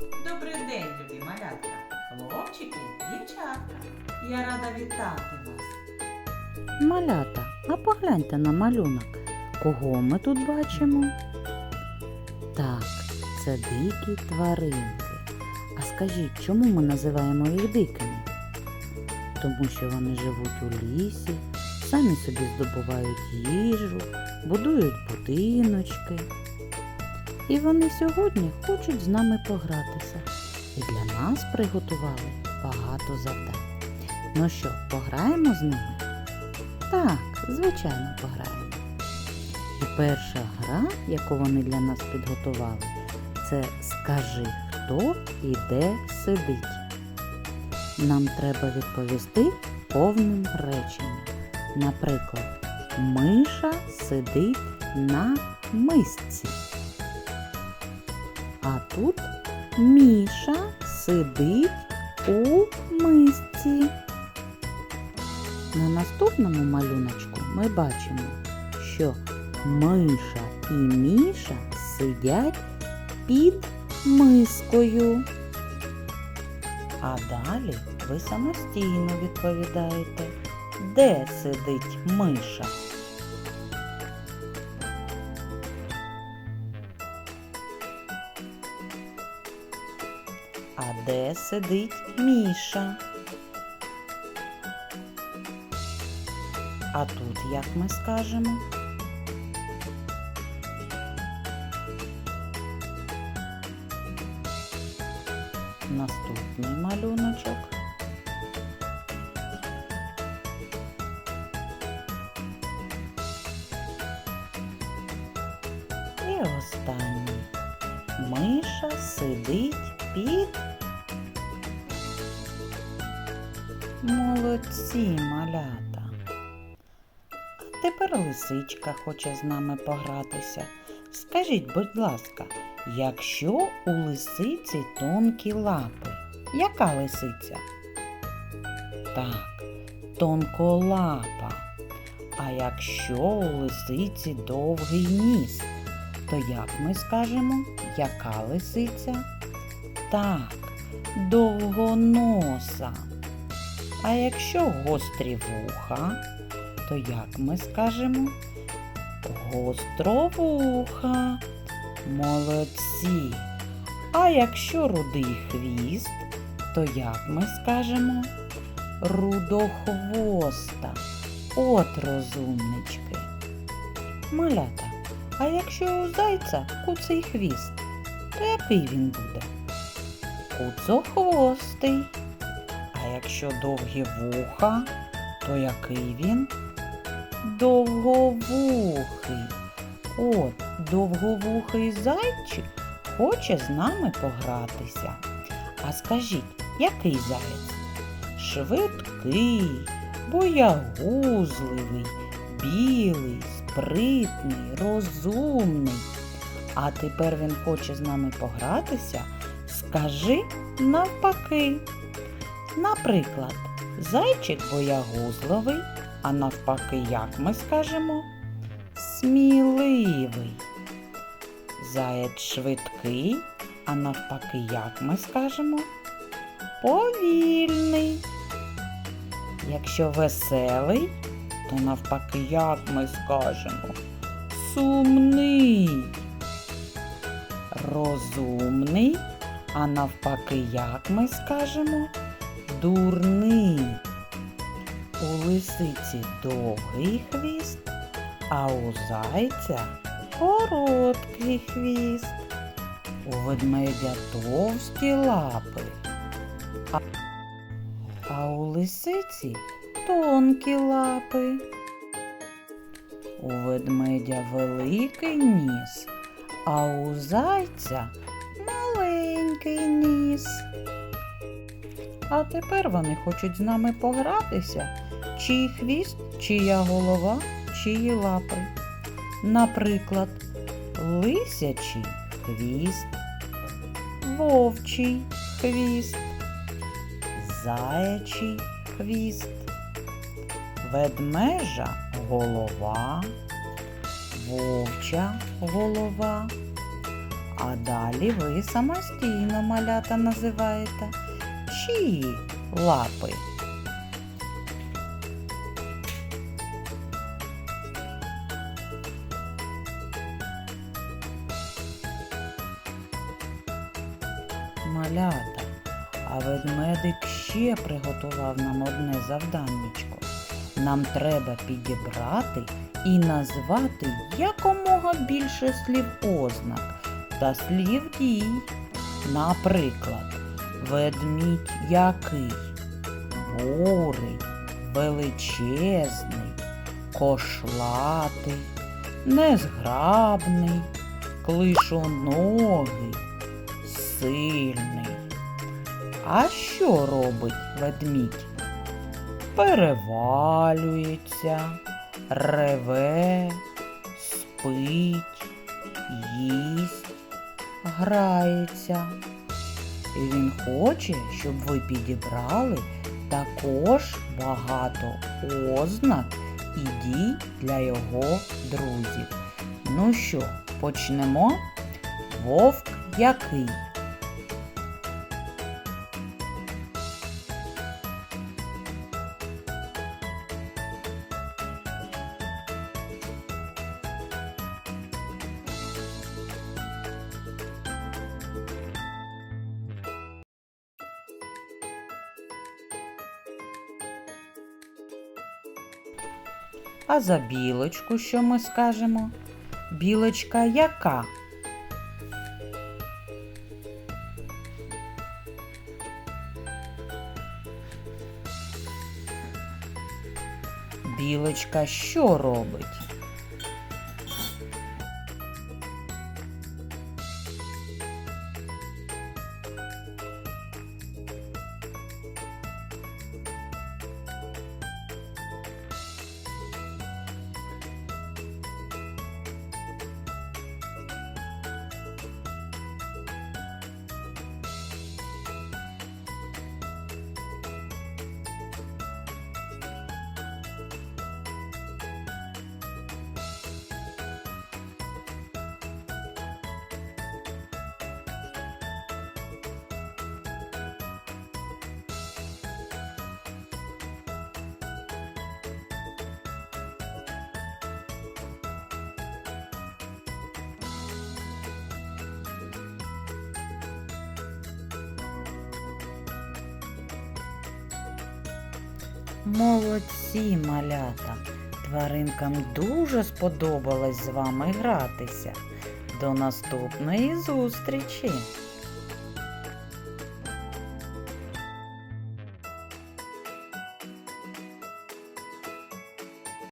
Добрий день, любі малятка, хлопчики, дівчатка. Я рада вітати вас. Малята, а погляньте на малюнок. Кого ми тут бачимо? Так, це дикі тваринки. А скажіть, чому ми називаємо їх дикими? Тому що вони живуть у лісі, самі собі здобувають їжу, будують будиночки. І вони сьогодні хочуть з нами погратися. І для нас приготували багато завдань. Ну що, пограємо з ними? Так, звичайно, пограємо. І перша гра, яку вони для нас підготували, це Скажи, хто і де сидить. Нам треба відповісти повним реченням. Наприклад, миша сидить на мисці. А тут Міша сидить у мисці. На наступному малюночку ми бачимо, що миша і міша сидять під мискою. А далі ви самостійно відповідаєте, де сидить миша. А де сидить міша? А тут як ми скажемо? Наступний малюночок. І останній. Миша сидить під. Молодці, малята. А тепер лисичка хоче з нами погратися. Скажіть, будь ласка, якщо у лисиці тонкі лапи, яка лисиця? Так, тонколапа. А якщо у лисиці довгий ніс, то як ми скажемо, яка лисиця? Так, довгоноса. А якщо гострі вуха, то як ми скажемо? Гостровуха. Молодці. А якщо рудий хвіст, то як ми скажемо? Рудохвоста. От розумнички. Малята, а якщо у зайця куций хвіст, то який він буде? Куцохвостий. А якщо довгі вуха, то який він? Довговухий. От, довговухий зайчик хоче з нами погратися. А скажіть, який заєць? Швидкий, боягузливий, білий, спритний, розумний. А тепер він хоче з нами погратися. Скажи навпаки. Наприклад, зайчик боягузливий, а навпаки, як ми скажемо? Сміливий. Заєць швидкий, а навпаки, як ми скажемо? Повільний. Якщо веселий, то навпаки, як ми скажемо? Сумний. Розумний, а навпаки, як ми скажемо? Дурний. У лисиці довгий хвіст, а у зайця короткий хвіст. У ведмедя товсті лапи, а, а у лисиці тонкі лапи. У ведмедя великий ніс, а у зайця маленький ніс. А тепер вони хочуть з нами погратися, чий хвіст, чия голова, чиї лапи. Наприклад, лисячий хвіст, вовчий хвіст, заячий хвіст, ведмежа голова, вовча голова, А далі ви самостійно малята називаєте. Чиї лапи? Малята, а ведмедик ще приготував нам одне завданнячко. Нам треба підібрати і назвати якомога більше слів ознак та слів дій. Наприклад, ведмідь який, бурий, величезний, кошлатий, незграбний, клишоногий, сильний. А що робить ведмідь? Перевалюється, реве, спить, їсть, грається. І він хоче, щоб ви підібрали також багато ознак і дій для його друзів. Ну що, почнемо? Вовк який? А за білочку що ми скажемо? Білочка яка? Білочка що робить? Молодці, малята! Тваринкам дуже сподобалось з вами гратися. До наступної зустрічі!